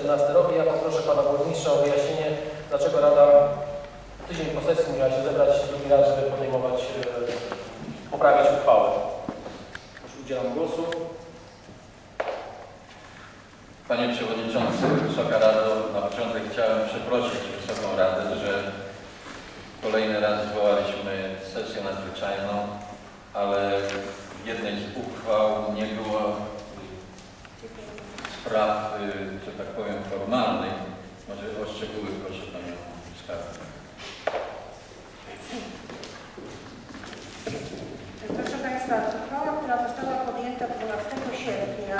2014 rok ja poproszę Pana Burmistrza o wyjaśnienie, dlaczego Rada tydzień po sesji musiała się zebrać drugi raz, żeby podejmować, e, poprawiać uchwałę. Już udzielam głosu. Panie Przewodniczący, Wysoka Rado, na początek chciałem przeprosić Wysoką Radę, że kolejny raz zwołaliśmy sesję nadzwyczajną, ale w jednej z uchwał nie było spraw, y, że tak powiem, formalnych. Może o szczegóły proszę Panią Skarbnik. Proszę Państwa, uchwała, która została podjęta 12 sierpnia,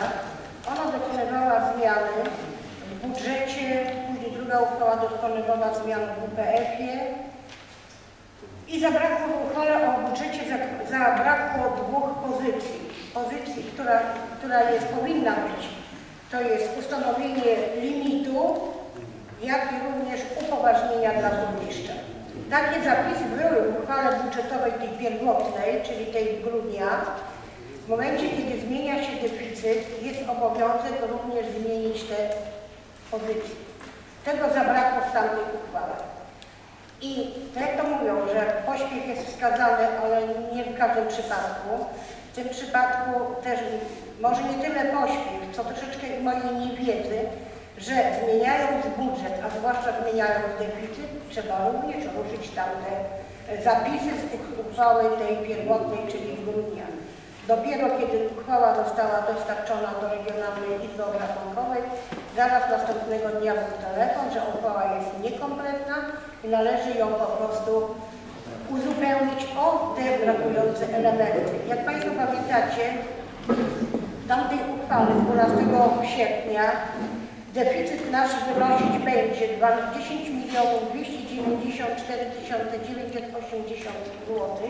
ona dokonywała zmiany w budżecie, później druga uchwała dokonywała zmian w WPF-ie i zabrakło w uchwale o budżecie, za- zabrakło dwóch pozycji. Pozycji, która, która jest, powinna być, to jest ustanowienie limitu, jak i również upoważnienia dla burmistrza. Takie zapisy były w uchwale budżetowej tej pierwotnej, czyli tej grudnia. W momencie, kiedy zmienia się deficyt, jest obowiązek również zmienić te pozycje. Tego zabrakło w tamtej uchwale. I jak to mówią, że pośpiech jest wskazany, ale nie w każdym przypadku. W tym przypadku też może nie tyle pośpiech, co troszeczkę mojej niewiedzy, że zmieniając budżet, a zwłaszcza zmieniając deficyt, trzeba również ruszyć tamte zapisy z uchwały tej pierwotnej, czyli z grudnia. Dopiero kiedy uchwała została dostarczona do Regionalnej Izby Obrachunkowej, zaraz następnego dnia był telefon, że uchwała jest niekompletna i należy ją po prostu uzupełnić o te brakujące elementy. Jak Państwo pamiętacie, w tamtej uchwale 12 sierpnia deficyt nasz wynosić będzie 10 milionów 294 980 zł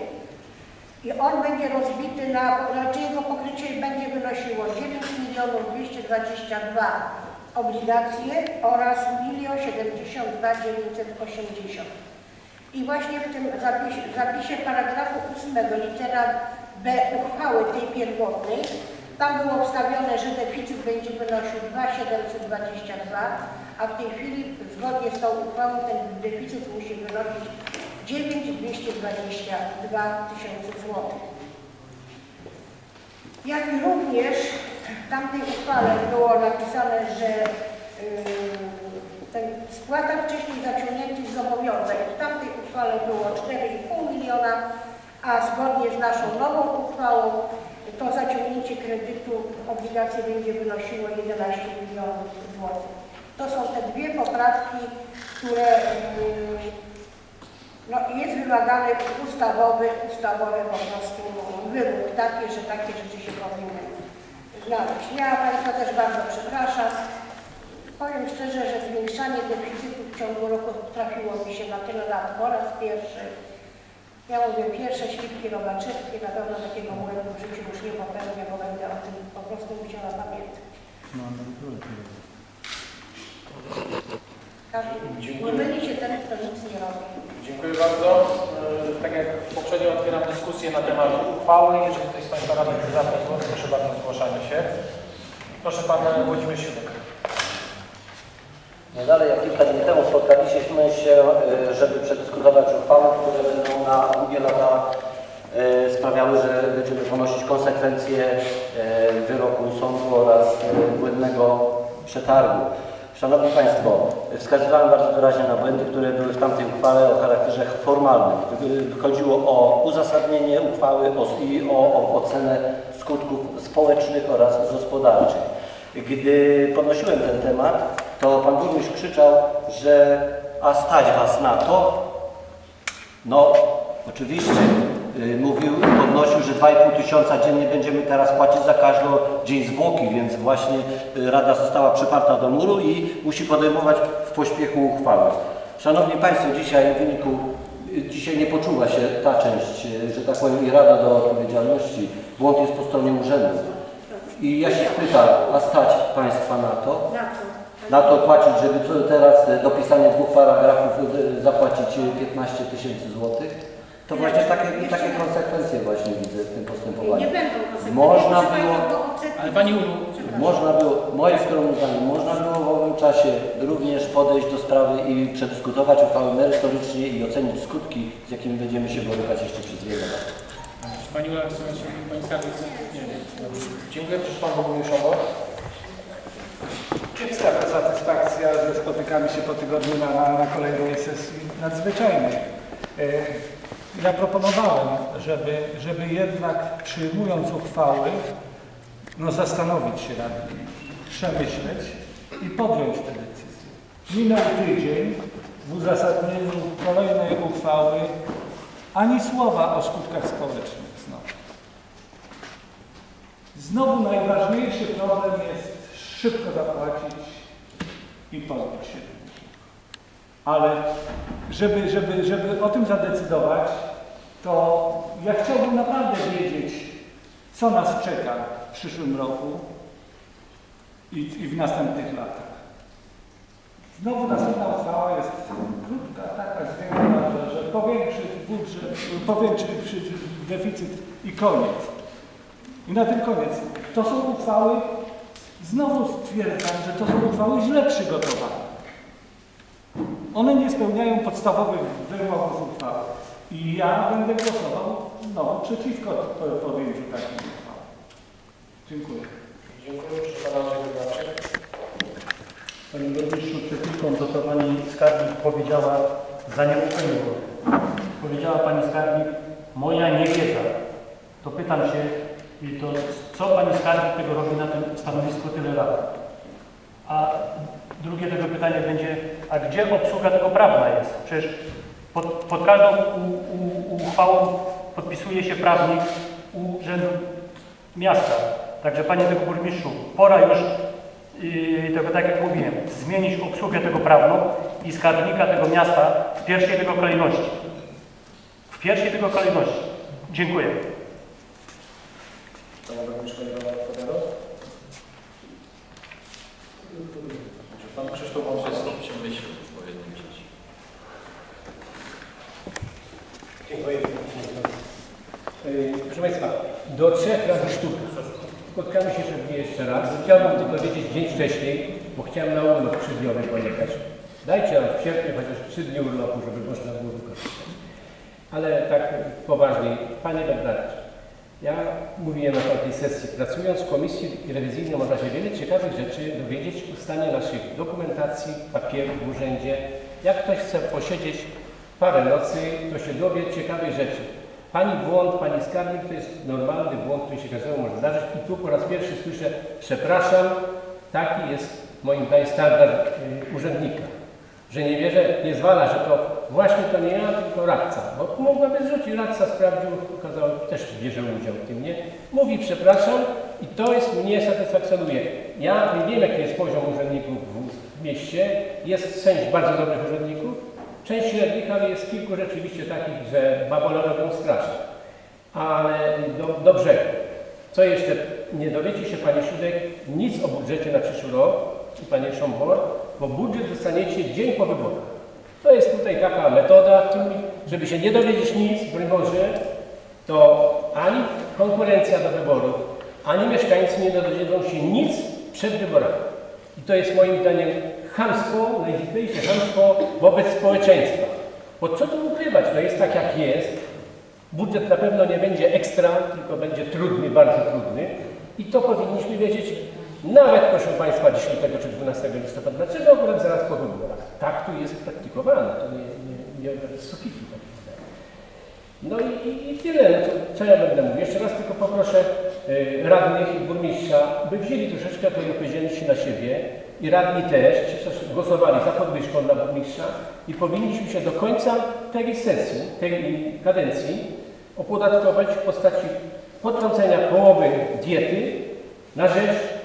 i on będzie rozbity na, znaczy jego pokrycie będzie wynosiło 9 milionów 222 obligacje oraz 1 72 980. I właśnie w tym zapisie, zapisie paragrafu 8 litera B uchwały tej pierwotnej, tam było wstawione, że deficyt będzie wynosił 2,722, a w tej chwili zgodnie z tą uchwałą ten deficyt musi wynosić 9,222 tysięcy złotych. Jak również w tamtej uchwale było napisane, że yy, ten spłata wcześniej zaciągniętych zobowiązań. W tamtej uchwale było 4,5 miliona, a zgodnie z naszą nową uchwałą to zaciągnięcie kredytu obligacji będzie wynosiło 11 milionów złotych. To są te dwie poprawki, które yy, no, jest wymagany ustawowy, ustawowy po prostu taki, że takie rzeczy się powinny znaleźć. Ja Państwa też bardzo przepraszam. Powiem szczerze, że zwiększanie deficytu w ciągu roku trafiło mi się na tyle lat po raz pierwszy. Ja mówię, pierwsze świdki robaczywki, na pewno takiego błędu w życiu już nie popełnię, bo będę o tym po prostu musiała pamiętać. Każdy, nie ten, kto nic nie robi. Dziękuję bardzo. E, Tak jak poprzednio otwieram dyskusję na temat uchwały. Jeżeli ktoś z Państwa Rady chce zabrać głos, proszę bardzo o zgłaszanie się. Proszę Pan Włodzimierz Siódek. No dalej, jak kilka dni temu spotkaliśmy się, y, żeby przedyskutować uchwały, które będą na długie lata y, sprawiały, że będziemy ponosić konsekwencje wyroku sądu oraz błędnego przetargu. Szanowni Państwo, wskazywałem bardzo wyraźnie na błędy, które były w tamtej uchwale o charakterze formalnym. Chodziło o uzasadnienie uchwały i o, o ocenę skutków społecznych oraz gospodarczych. Gdy podnosiłem ten temat, to pan burmistrz krzyczał, że a stać was na to? No, oczywiście mówił, podnosił, że 2,5 tysiąca dziennie będziemy teraz płacić za każdy dzień zwłoki, więc właśnie y, Rada została przyparta do muru i musi podejmować w pośpiechu uchwałę. Szanowni Państwo, dzisiaj w wyniku, y, dzisiaj nie poczuwa się ta część, y, że tak powiem, i Rada do odpowiedzialności. Błąd jest po stronie urzędu. I ja się spytam, a stać Państwa na to? Na to płacić, żeby teraz dopisanie dwóch paragrafów zapłacić e, 15 tysięcy złotych, to właśnie takie, takie konsekwencje właśnie widzę w tym Nie postępowaniu. będą konsekwencje. Można Proszę było- Państwa, bo odsetki- Ale Pani Ulu, Można było, moim skromnym zdaniem, można było w owym czasie również podejść do sprawy i przedyskutować uchwałę merytorycznie i ocenić skutki, z jakimi będziemy się borykać jeszcze przez wiele lat. Czy Pani Ula chce się Pani Skarbnik? Nie, nie. Dobrze. Dziękuję. Proszę Pan Burmistrzowo. Kiepska ta satysfakcja, że spotykamy się po tygodniu na, na, na kolejnej sesji nadzwyczajnej. E, Ja proponowałem, żeby, żeby jednak przyjmując uchwały, no zastanowić się nad nimi, przemyśleć i podjąć te decyzje. Minął tydzień, w uzasadnieniu kolejnej uchwały ani słowa o skutkach społecznych znowu. Znowu najważniejszy problem jest szybko zapłacić i pozbyć się. Ale żeby, żeby, żeby o tym zadecydować, to ja chciałbym naprawdę wiedzieć, co nas czeka w przyszłym roku i, i w następnych latach. Znowu następna uchwała jest krótka, taka zwiększona, że, że powiększyć budżet, powiększyć deficyt i koniec. I na tym koniec. To są uchwały, znowu stwierdzam, że to są uchwały źle przygotowane. One nie spełniają podstawowych wymogów uchwały. I ja będę głosował znowu przeciwko po- podjęciu takiej uchwały. Dziękuję. Dziękuję. Proszę Pana. Panie Burmistrzu, przed chwilką to, co Pani Skarbnik powiedziała, za nie upłynuło. Powiedziała Pani Skarbnik, moja niewiedza. To pytam się, i to co Pani Skarbnik tego robi na tym stanowisku tyle lat? A drugie tego pytanie będzie, a gdzie obsługa tego prawna jest? Przecież pod, pod każdą u, u, uchwałą podpisuje się prawnik Urzędu Miasta. Także Panie tego Burmistrzu, pora już i tego, tak jak mówiłem, zmienić obsługę tego prawną i skarbnika tego miasta w pierwszej tego kolejności. W pierwszej tego kolejności. Dziękuję. Panie Burmistrzu, Pan odpowiadał? Pan Krzysztof? Wszystko przemyśleć po jednym czasie. Dziękuję. Yy, Proszę Państwa, do trzech razy sztuka. Spotkamy się pewnie jeszcze raz. Chciałbym tylko wiedzieć dzień wcześniej, bo chciałem na urlop trzydniowy pojechać. Dajcie nam w sierpniu chociaż trzy dni urlopu, żeby można było wykorzystać. Ale tak poważniej, Panie Bernardzie, ja mówiłem na tamtej sesji, pracując w komisji rewizyjnej można się wiele ciekawych rzeczy dowiedzieć o stanie naszych dokumentacji, papierów w urzędzie. Jak ktoś chce posiedzieć parę nocy, to się dowie ciekawych rzeczy. Pani błąd, Pani skarbnik to jest normalny błąd, który się każdemu może zdarzyć i tu po raz pierwszy słyszę, przepraszam, taki jest moim zdaniem standard y, urzędnika że nie wierzę, nie zwala, że to właśnie to nie ja, tylko radca. Bo mogłaby zrzucić, radca sprawdził, okazało, też bierze udział w tym, nie? Mówi przepraszam i to jest mnie satysfakcjonuje. Ja nie wiem, jaki jest poziom urzędników w, w mieście. Jest część bardzo dobrych urzędników, część średnich, ale jest kilku rzeczywiście takich, że babole robią strasznie. Ale do, do brzegu. Co jeszcze? Nie dowiecie się, Panie Siódek, nic o budżecie na przyszły rok Panie Szombor, bo budżet dostaniecie dzień po wyborach. To jest tutaj taka metoda, żeby się nie dowiedzieć nic, broń Boże, to ani konkurencja do wyborów, ani mieszkańcy nie dowiedzą się nic przed wyborami. I to jest moim zdaniem chamstwo, najzwyczajniejsze chamstwo wobec społeczeństwa. Bo co tu ukrywać? No jest tak jak jest. Budżet na pewno nie będzie ekstra, tylko będzie trudny, bardzo trudny. I to powinniśmy wiedzieć nawet, proszę Państwa, 10 czy 12 listopada. Dlaczego akurat zaraz po wyborach? Tak tu jest praktykowane, to nie, nie, nie z sufitu. No i, i, i tyle, co, co ja będę mówił. Jeszcze raz tylko poproszę y, radnych i burmistrza, by wzięli troszeczkę tej odpowiedzialności na siebie i radni też, ci co głosowali za podwyżką dla burmistrza i powinniśmy się do końca tej sesji, tej kadencji opodatkować w postaci potrącenia połowy diety na rzecz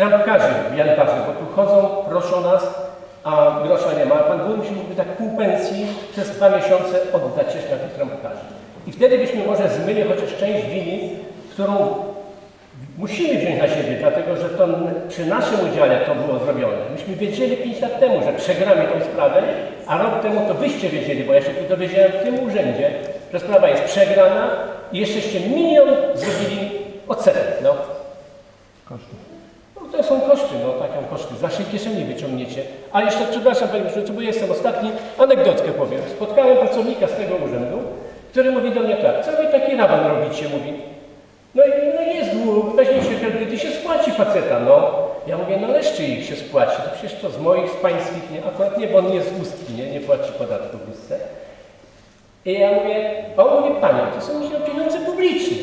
trampkarzy w Janparze, bo tu chodzą, proszą nas, a grosza nie ma. Pan burmistrz mógłby tak pół pensji przez dwa miesiące oddać jeszcze na tych trampkarzy. I wtedy byśmy może zmyli chociaż część winy, którą musimy wziąć na siebie, dlatego że to przy naszym udziale to było zrobione. Myśmy wiedzieli 5 lat temu, że przegramy tę sprawę, a rok temu to wyście wiedzieli, bo ja się tu dowiedziałem w tym urzędzie, że sprawa jest przegrana i jeszczeście milion zrobili odsetek. No. To z kieszeni wyciągniecie. A jeszcze, przepraszam Panie Przewodniczący, bo jestem ostatni, anegdotkę powiem. Spotkałem pracownika z tego urzędu, który mówi do mnie tak, co Wy taki raban robicie, mówi. No i no jest weźmie się kredyty, się spłaci faceta, no. Ja mówię, no ale z czyich się spłaci? To przecież to z moich, z pańskich, nie, akurat nie, bo on nie z ustki, nie, nie płaci podatku w ustce. I ja mówię, a on mówi, panie, to są pieniądze publiczne.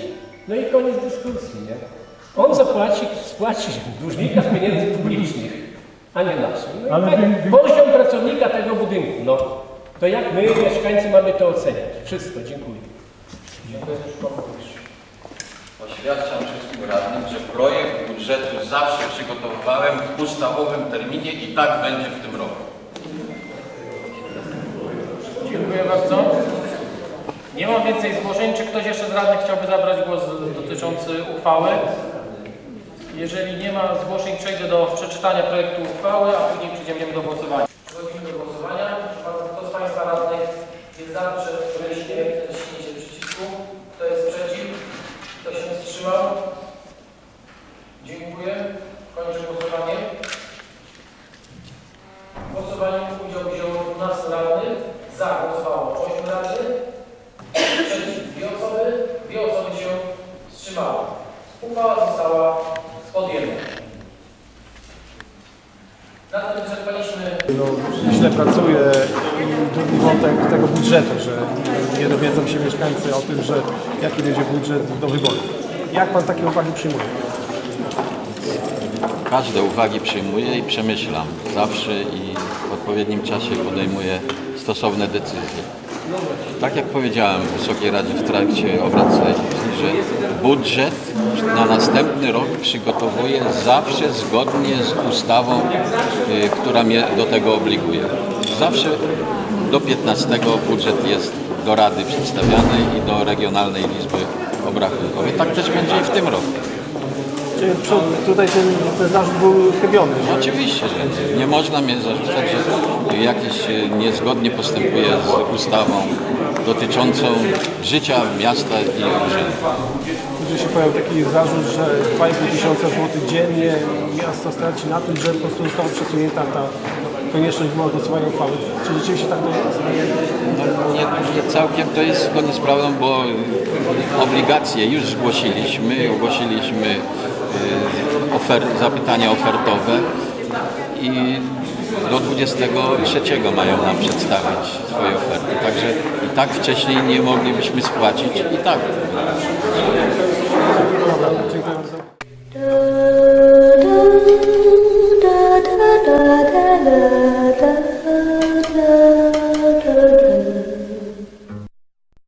No i koniec dyskusji, nie? On zapłaci, spłaci dłużnika z pieniędzy publicznych, a nie naszych. No Ale tak, wy- wy- poziom pracownika tego budynku, no. To jak my, mieszkańcy, mamy to oceniać? Wszystko, dziękuję. Oświadczam wszystkim radnym, że projekt budżetu zawsze przygotowywałem w ustawowym terminie i tak będzie w tym roku. Dziękuję bardzo. Nie mam więcej zgłoszeń. Czy ktoś jeszcze z radnych chciałby zabrać głos dotyczący uchwały? Jeżeli nie ma zgłoszeń, przejdę do przeczytania projektu uchwały, a później przejdziemy do głosowania. Przechodzimy do głosowania. Proszę bardzo, kto z Państwa radnych jest za, przed ręcznie, naciśnijcie przycisku. Kto jest przeciw? Kto się wstrzymał? Dziękuję. Kończę głosowanie. W głosowaniu udział wzięło 12 radnych. Za głosowało 8 radnych. Przeciw dwie osoby. Dwie osoby się wstrzymały. Uchwała została podjęta. Na tym wyczerpaliśmy no, źle pracuje i drugi wątek tego budżetu, że nie dowiedzą się mieszkańcy o tym, że jaki będzie budżet do wyborów. Jak Pan takie uwagi przyjmuje? Każde uwagi przyjmuję i przemyślam zawsze i w odpowiednim czasie podejmuję stosowne decyzje. Tak jak powiedziałem w Wysokiej Radzie w trakcie obrad sesji, że budżet na następny rok przygotowuję zawsze zgodnie z ustawą, y, która mnie do tego obliguje. Zawsze do 15 budżet jest do Rady przedstawiany i do Regionalnej Izby Obrachunkowej. Tak też będzie i w tym roku. Czyli przed- tutaj ten, ten zarzut był chybiony, że Oczywiście, że nie można mnie zarzucać, że jakieś e, niezgodnie postępuję z ustawą dotyczącą życia miasta i urzędu. że się pojawił taki zarzut, że 2,5 tysiąca złotych dziennie miasto straci na tym, że po prostu została przesunięta ta konieczność głosowania uchwały. Czy rzeczywiście tak to jest? No, nie, nie całkiem to jest zgodnie z prawdą, bo obligacje już zgłosiliśmy, ogłosiliśmy ofer, zapytania ofertowe i do 23 mają nam przedstawić swoje oferty. Także i tak wcześniej nie moglibyśmy spłacić i tak. Dziękuję bardzo.